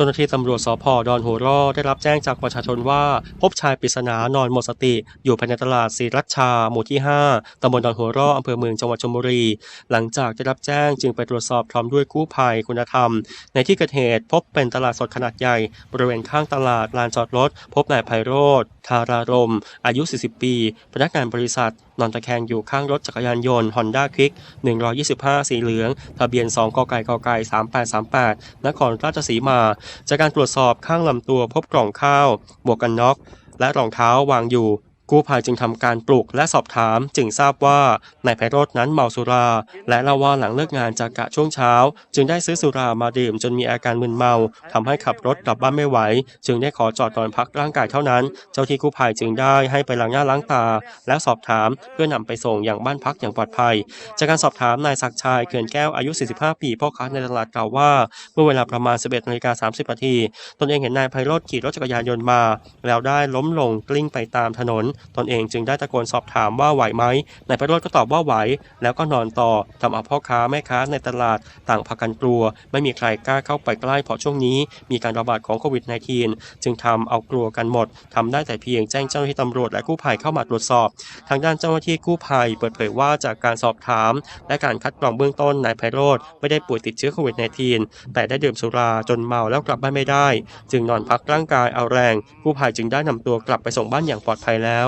จ้าหน้าที่ตำรวจสพดอนหัวร่อได้รับแจ้งจากประชาชนว่า พบชายปริศนานอนหมดสติ อยู่ภายในตลาดศรีรัชชา หมู่ที่ 5ตำบลดอนหัวร่ออำเภอเมืองจังหวัดชลบุรี หลังจากได้รับแจ้งจึงไปตรวจสอบพร้อมด้วยกู้ภัยคุณธรรม ในที่เกิดเหตุพบเป็นตลาดสดขนาดใหญ่ บริเวณข้างตลาดลานจอดรถ พบนายไพโรธทารารม อายุ 40 ปี พนักงานบริษัท นอนตะแคงอยู่ข้างรถจักรยานยนต์ Honda Click 125 สีเหลือง ทะเบียน 2กไก่กไก่ 3838 นครราชสีมาจากการตรวจสอบข้างลำตัวพบกล่องข้าว หมวกกันน็อก และรองเท้าวางอยู่ กู้ภัยจึงทำการปลุกและสอบถามจึงทราบว่านายไพโรจน์นั้นเมาสุรา และเล่าว่าหลังเลิกงานจากกะช่วงเช้า จึงได้ซื้อสุรามาดื่มจนมีอาการมึนเมาทำให้ขับรถกลับบ้านไม่ไหว จึงได้ขอจอดนอนพักร่างกายเท่านั้น เจ้าที่กู้ภัยจึงได้ให้ไปล้างหน้าล้างตา และสอบถามเพื่อนำไปส่งอย่างบ้านพักอย่างปลอดภัย จากการสอบถามนายศักดิ์ชัยเขื่อนแก้วอายุ 45 ปีพ่อค้าในตลาดกล่าวว่า เมื่อเวลาประมาณ 11นาฬิกา30นาทีตนเองเห็นนายไพโรธขี่รถจักรยานยนต์มา แล้วได้ล้มลงกลิ้งไปตามถนนตนเองจึงได้ตะโกนสอบถามว่าไหวไหมนายไพโรธก็ตอบว่าไหว แล้วก็นอนต่อทำเอาพ่อค้าแม่ค้าในตลาดต่างพากันกลัว ไม่มีใครกล้าเข้าไปใกล้เพราะช่วงนี้มีการระบาดของโควิด -19 จึงทำเอากลัวกันหมดทำได้แต่เพียงแจ้งเจ้าหน้าที่ตำรวจและกู้ภัยเข้ามาตรวจสอบ ทางด้านเจ้าหน้าที่กู้ภัยเปิดเผยว่าจากการสอบถาม และการคัดกรองเบื้องต้นนายไพโรธไม่ได้ป่วยติดเชื้อโควิด -19 แต่ได้ดื่มสุราจนเมาแล้วกลับบ้านไม่ได้ จึงนอนพักร่างกายเอาแรง กู้ภัยจึงได้นำตัวกลับไปส่งบ้านอย่างปลอดภัยแล้ว